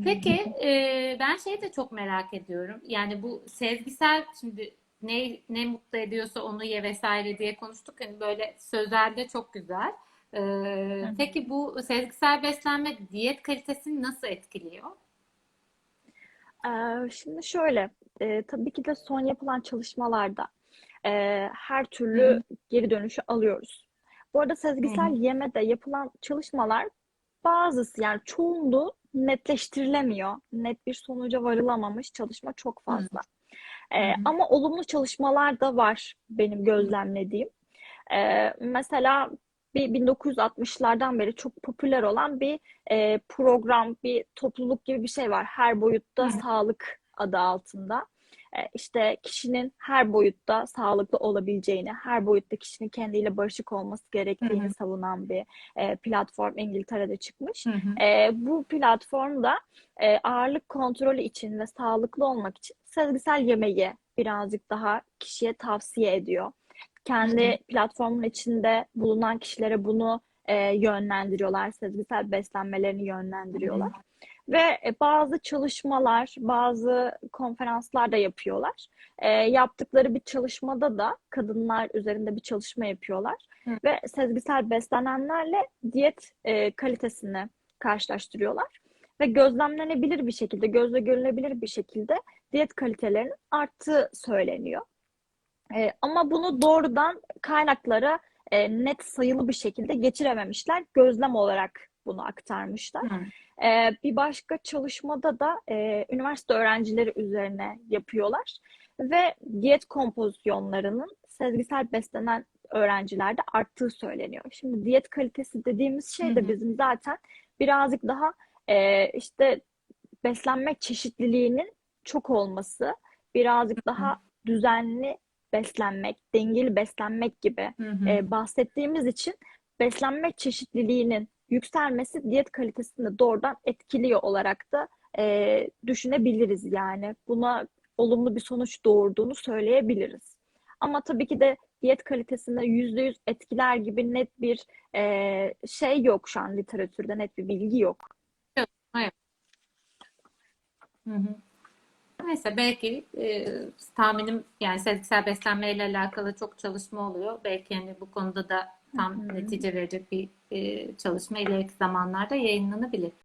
Peki e, ben şeyi de çok merak ediyorum. Yani bu sezgisel şimdi ne ne mutlu ediyorsa onu ye vesaire diye konuştuk. Hani böyle sözlerde çok güzel. E, Hı peki bu sezgisel beslenme diyet kalitesini nasıl etkiliyor? Ee, şimdi şöyle, e, tabii ki de son yapılan çalışmalarda e, her Hı hı, türlü geri dönüşü alıyoruz. Bu arada sezgisel hı, yemede yapılan çalışmalar bazısı yani çoğunluğu netleştirilemiyor. Net bir sonuca varılamamış çalışma çok fazla. hı Ee, hı, ama olumlu çalışmalar da var benim gözlemlediğim. Ee, mesela bir 1960'lardan beri çok popüler olan bir e, program, bir topluluk gibi bir şey var. Her boyutta hı, sağlık adı altında. E, işte kişinin her boyutta sağlıklı olabileceğini, her boyutta kişinin kendiyle barışık olması gerektiğini hı, savunan bir e, platform İngiltere'de çıkmış. hı hı, E, bu platformda e, ağırlık kontrolü için ve sağlıklı olmak için sezgisel yemeği birazcık daha kişiye tavsiye ediyor. Kendi platformun içinde bulunan kişilere bunu e, yönlendiriyorlar. Sezgisel beslenmelerini hı, yönlendiriyorlar. Ve e, bazı çalışmalar, bazı konferanslar da yapıyorlar. E, yaptıkları bir çalışmada da kadınlar üzerinde bir çalışma yapıyorlar. hı Ve sezgisel beslenenlerle diyet e, kalitesini karşılaştırıyorlar. Ve gözlemlenebilir bir şekilde, gözle görülebilir bir şekilde diyet kalitelerinin arttığı söyleniyor. E, ama bunu doğrudan kaynaklara e, net sayılı bir şekilde geçirememişler. Gözlem olarak bunu aktarmışlar. E, bir başka çalışmada da e, üniversite öğrencileri üzerine yapıyorlar ve diyet kompozisyonlarının sezgisel beslenen öğrencilerde arttığı söyleniyor. Şimdi diyet kalitesi dediğimiz şey de bizim zaten birazcık daha e, işte beslenme çeşitliliğinin çok olması, birazcık daha düzenli beslenmek, dengeli beslenmek gibi hı, hı. e, bahsettiğimiz için beslenme çeşitliliğinin yükselmesi diyet kalitesini doğrudan etkiliyor olarak da e, düşünebiliriz yani. Buna olumlu bir sonuç doğurduğunu söyleyebiliriz. Ama tabii ki de diyet kalitesini yüzde yüz etkiler gibi net bir e, şey yok şu an literatürde, net bir bilgi yok. Evet. Hı hı. Neyse belki e, tahminim yani sezgisel beslenmeyle alakalı çok çalışma oluyor. Belki hani bu konuda da tam hı. netice verecek bir e, çalışma ileriki zamanlarda yayınlanabilir.